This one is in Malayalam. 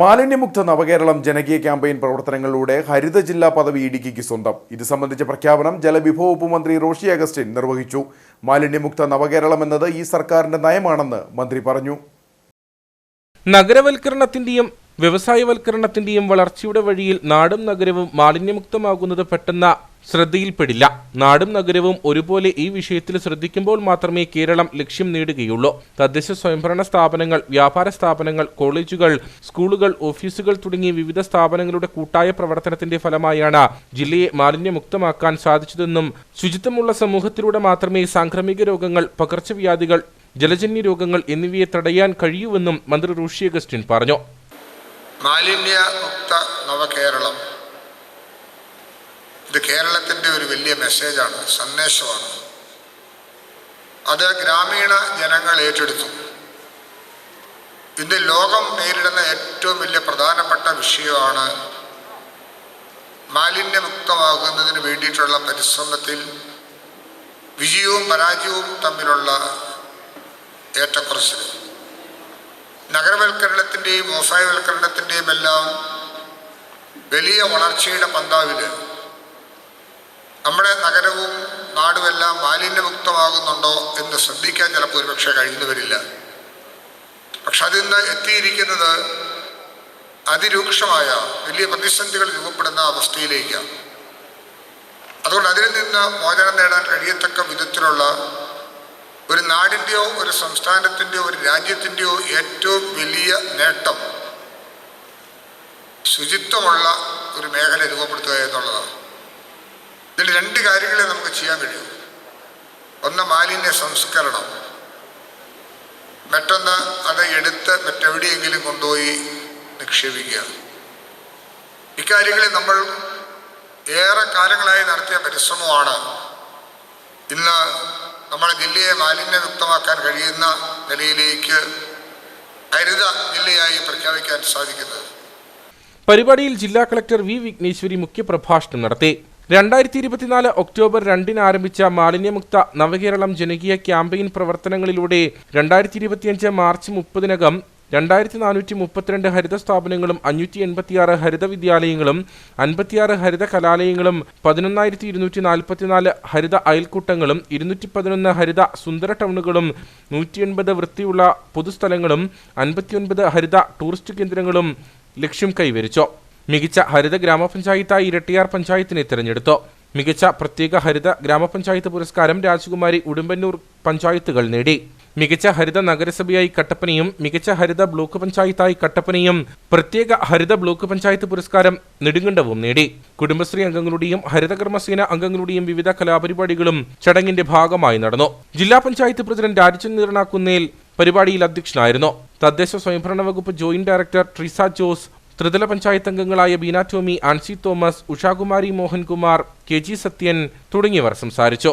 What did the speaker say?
മാലിന്യമുക്ത നവകേരളം ജനകീയ ക്യാമ്പയിൻ പ്രവർത്തനങ്ങളിലൂടെ ഹരിത ജില്ലാ പദവി ഇടുക്കിക്ക് സ്വന്തം. ഇത് സംബന്ധിച്ച പ്രഖ്യാപനം ജലവിഭവ ഉപമന്ത്രി റോഷി അഗസ്റ്റിൻ നിർവഹിച്ചു. മാലിന്യമുക്ത നവകേരളം എന്നത് ഈ സർക്കാരിന്റെ നയമാണെന്ന് മന്ത്രി പറഞ്ഞു. നഗരവൽക്കരണത്തിന്റെയും വ്യവസായവൽക്കരണത്തിന്റെയും വളർച്ചയുടെ വഴിയിൽ നാടും നഗരവും മാലിന്യമുക്തമാകുന്നത് പെട്ടെന്ന് ശ്രദ്ധയിൽപ്പെടില്ല. നാടും നഗരവും ഒരുപോലെ ഈ വിഷയത്തിൽ ശ്രദ്ധിക്കുമ്പോൾ മാത്രമേ കേരളം ലക്ഷ്യം നേടുകയുള്ളൂ. തദ്ദേശ സ്വയംഭരണ സ്ഥാപനങ്ങൾ വ്യാപാര സ്ഥാപനങ്ങൾ കോളേജുകൾ സ്കൂളുകൾ ഓഫീസുകൾ തുടങ്ങിയ വിവിധ സ്ഥാപനങ്ങളുടെ കൂട്ടായ പ്രവർത്തനത്തിന്റെ ഫലമായാണ് ജില്ലയെ മാലിന്യമുക്തമാക്കാൻ സാധിച്ചതെന്നും ശുചിത്വമുള്ള സമൂഹത്തിലൂടെ മാത്രമേ സാംക്രമിക രോഗങ്ങൾ പകർച്ചവ്യാധികൾ ജലജന്യ രോഗങ്ങൾ എന്നിവയെ തടയാൻ കഴിയൂവെന്നും മന്ത്രി റൂഷി അഗസ്റ്റിൻ പറഞ്ഞു. മാലിന്യമുക്ത നവകേരളം ഇത് കേരളത്തിന്റെ ഒരു വലിയ മെസ്സേജാണ് സന്ദേശമാണ്. അത് ഗ്രാമീണ ജനങ്ങൾ ഏറ്റെടുത്തു. ഇന്ന് ലോകം നേരിടുന്ന ഏറ്റവും വലിയ പ്രധാനപ്പെട്ട വിഷയമാണ് മാലിന്യമുക്തമാകുന്നതിന് വേണ്ടിയിട്ടുള്ള പരിശ്രമത്തിൽ വിജയവും പരാജയവും തമ്മിലുള്ള ഏറ്റക്കുറച്ചിൽ. നഗരവൽക്കരണത്തിന്റെയും വ്യവസായവൽക്കരണത്തിന്റെയും എല്ലാം വലിയ വളർച്ചയുടെ പന്താവിൽ നമ്മുടെ നഗരവും നാടുമെല്ലാം മാലിന്യമുക്തമാകുന്നുണ്ടോ എന്ന് ശ്രദ്ധിക്കാൻ ചിലപ്പോൾ ഒരുപക്ഷെ കഴിഞ്ഞു വരില്ല പക്ഷെ അതിന്ന് എത്തിയിരിക്കുന്നത് അതിരൂക്ഷമായ വലിയ പ്രതിസന്ധികൾ രൂപപ്പെടുന്ന അവസ്ഥയിലേക്കാണ്. അതുകൊണ്ട് അതിൽ നിന്ന് മോചനം നേടാൻ കഴിയത്തക്ക വിധത്തിലുള്ള ഒരു നാടിന്റെയോ ഒരു സംസ്ഥാനത്തിന്റെയോ ഒരു രാജ്യത്തിന്റെയോ ഏറ്റവും വലിയ നേട്ടം ശുചിത്വമുള്ള ഒരു മേഖല രൂപപ്പെടുത്തുക എന്നുള്ളതാണ്. ഇതിൽ രണ്ട് കാര്യങ്ങളെ നമുക്ക് ചെയ്യാൻ കഴിയൂ ഒന്ന് മാലിന്യ സംസ്കരണം. മറ്റൊന്ന് അത് എടുത്ത് മറ്റെവിടെയെങ്കിലും കൊണ്ടുപോയി നിക്ഷേപിക്കുക. ഇക്കാര്യങ്ങളിൽ നമ്മൾ ഏറെ കാലങ്ങളായി നടത്തിയ പരിശ്രമമാണ്. ഇന്ന് നമ്മുടെ ജില്ലയെ മാലിന്യമുക്തമാക്കാൻ കഴിയുന്ന നിലയിലേക്ക് ഹരിത ജില്ലയായി പ്രഖ്യാപിക്കാൻ സാധിക്കുന്നത്. പരിപാടിയിൽ ജില്ലാ കളക്ടർ വി വിഘ്നേശ്വരി മുഖ്യപ്രഭാഷണം നടത്തി. രണ്ടായിരത്തി ഇരുപത്തിനാല് ഒക്ടോബർ രണ്ടിന് ആരംഭിച്ച മാലിന്യമുക്ത നവകേരളം ജനകീയ ക്യാമ്പയിൻ പ്രവർത്തനങ്ങളിലൂടെ രണ്ടായിരത്തി ഇരുപത്തിയഞ്ച് മാർച്ച് മുപ്പതിനകം രണ്ടായിരത്തി നാനൂറ്റി മുപ്പത്തിരണ്ട് ഹരിത സ്ഥാപനങ്ങളും അഞ്ഞൂറ്റി എൺപത്തിയാറ് ഹരിത വിദ്യാലയങ്ങളും അൻപത്തിയാറ് ഹരിത കലാലയങ്ങളും പതിനൊന്നായിരത്തി ഇരുന്നൂറ്റി നാൽപ്പത്തിനാല് ഹരിത അയൽക്കൂട്ടങ്ങളും ഇരുന്നൂറ്റി പതിനൊന്ന് ഹരിത സുന്ദര ടൗണുകളും നൂറ്റി എൺപത് വൃത്തിയുള്ള പൊതുസ്ഥലങ്ങളും അൻപത്തിയൊൻപത് ഹരിത ടൂറിസ്റ്റ് കേന്ദ്രങ്ങളും ലക്ഷ്യം കൈവരിച്ചു മികച്ച ഹരിത ഗ്രാമപഞ്ചായത്തായി ഇരട്ടിയാർ പഞ്ചായത്തിനെ തിരഞ്ഞെടുത്തു. മികച്ച പ്രത്യേക ഹരിത ഗ്രാമപഞ്ചായത്ത് പുരസ്കാരം രാജകുമാരി ഉടുമ്പന്നൂർ പഞ്ചായത്തുകൾ നേടി. മികച്ച ഹരിത നഗരസഭയായി കട്ടപ്പനയും മികച്ച ഹരിത ബ്ലോക്ക് പഞ്ചായത്തായി കട്ടപ്പനയും പ്രത്യേക ഹരിത ബ്ലോക്ക് പഞ്ചായത്ത് പുരസ്കാരം നെടുങ്കണ്ടവും നേടി. കുടുംബശ്രീ അംഗങ്ങളുടെയും ഹരിതകർമ്മസേന അംഗങ്ങളുടെയും വിവിധ കലാപരിപാടികളും ചടങ്ങിന്റെ ഭാഗമായി നടന്നു. ജില്ലാ പഞ്ചായത്ത് പ്രസിഡന്റ് രാജചന്ദ് നീർണാക്കുന്നേൽ പരിപാടിയിൽ അധ്യക്ഷനായിരുന്നു. തദ്ദേശ സ്വയംഭരണ വകുപ്പ് ജോയിന്റ് ഡയറക്ടർ ട്രിസ ജോസ് ത്രിതല പഞ്ചായത്ത് അംഗങ്ങളായ ബീന ടോമി ആൻസി തോമസ് ഉഷാകുമാരി മോഹൻകുമാർ കെ ജി സത്യൻ തുടങ്ങിയവർ സംസാരിച്ചു.